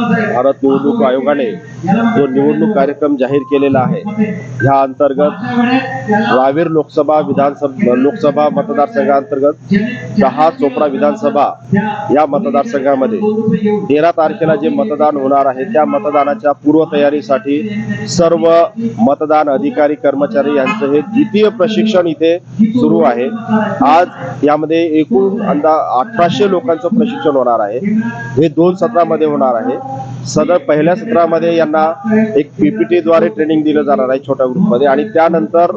भारत निवडणूक आयोगाने जो निवडणूक कार्यक्रम जाहीर केलेला आहे या अंतर्गत रावेर लोकसभा विधानसभा लोकसभा मतदारसंघाअंतर्गत दहा चोपडा विधानसभा या मतदारसंघामध्ये तेरा तारखेला जे मतदान होणार आहे त्या मतदानाच्या पूर्वतयारीसाठी सर्व मतदान अधिकारी कर्मचारी यांचं हे द्वितीय प्रशिक्षण इथे सुरू आहे. आज यामध्ये एकूण अंदा अठराशे लोकांचं प्रशिक्षण होणार आहे. हे दोन सत्रामध्ये होणार आहे. सदर पहिल्या सत्रामध्ये त्यांना एक पीपीटी द्वारे ट्रेनिंग दिलं जाणार आहे छोट्या ग्रुपमध्ये आणि त्यानंतर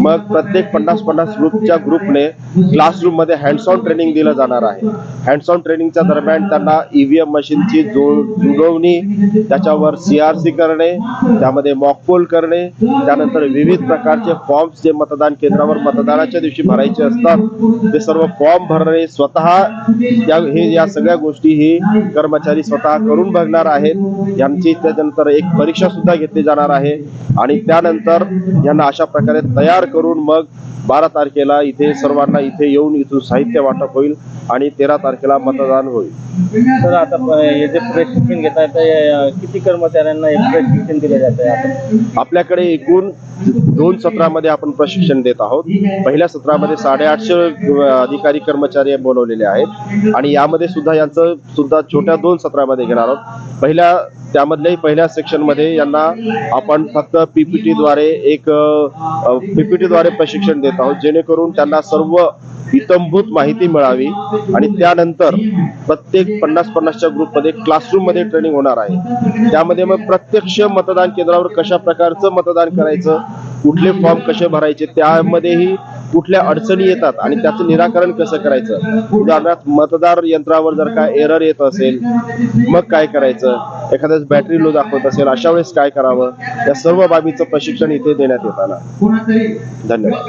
मग प्रत्येक पन्नास पन्नास ग्रुपच्या ग्रुपने क्लासरूममध्ये हँडसॉन ट्रेनिंग दिलं जाणार आहे. हँडसॉन ट्रेनिंगच्या दरम्यान त्यांना ईव्हीएम मशीनची जुळवणी त्याच्यावर सीआरसी करणे त्यामध्ये मॉकपोल करणे त्यानंतर विविध प्रकारचे फॉर्म्स जे मतदान केंद्रावर मतदानाच्या दिवशी भरायचे असतात ते सर्व फॉर्म भरणे स्वतः या हे या सगळ्या गोष्टी हे कर्मचारी स्वतः करून बघणार आहेत. यांची त्याच्यानंतर एक परीक्षा सुद्धा घेतली जाणार आहे. आणि त्यानंतर यांना अशा प्रकारे तयार करून मग बारा तारखेला इथे सर्वांना इथे येऊन इथून साहित्य वाटप होईल आणि तेरा तारखेला मतदान होईल. तर आता हे जे प्रशिक्षण घेत आहे ते किती कर्मचाऱ्यांना हे प्रशिक्षण दिले जात आहे आपल्याकडे एकूण दोन सत्रामध्ये आपण प्रशिक्षण देत आहोत. पहिल्या सत्रामध्ये साडेआठशे अधिकारी कर्मचारी बोलवलेले आहेत. आणि यामध्ये सुद्धा यांचं सुद्धा छोट्या दोन सत्रामध्ये घेणार आहोत. पहिल्या त्यामधल्याही पहिल्या सेक्शनमध्ये यांना आपण फक्त पीपीटी द्वारे एक पीपीटी द्वारे प्रशिक्षण देत आहोत. जेणेकरून त्यांना सर्व इतंभूत माहिती मिळावी आणि त्यानंतर प्रत्येक पन्नास पन्नासच्या ग्रुपमध्ये क्लासरूममध्ये ट्रेनिंग होणार आहे. त्यामध्ये मग प्रत्यक्ष मतदान केंद्रावर कशा प्रकारचं मतदान करायचं कुठले फॉर्म कसे भरायचे त्यामध्येही कुठल्या अडचणी येतात आणि त्याचं निराकरण कसं करायचं? उदाहरणार्थ मतदार यंत्रावर जर काय एरर येत असेल मग काय करायचं? एखाद्याच बॅटरी लो दाखवत असेल अशा वेळेस काय करावं? या सर्व बाबीचं प्रशिक्षण इथे देण्यात येताना. धन्यवाद.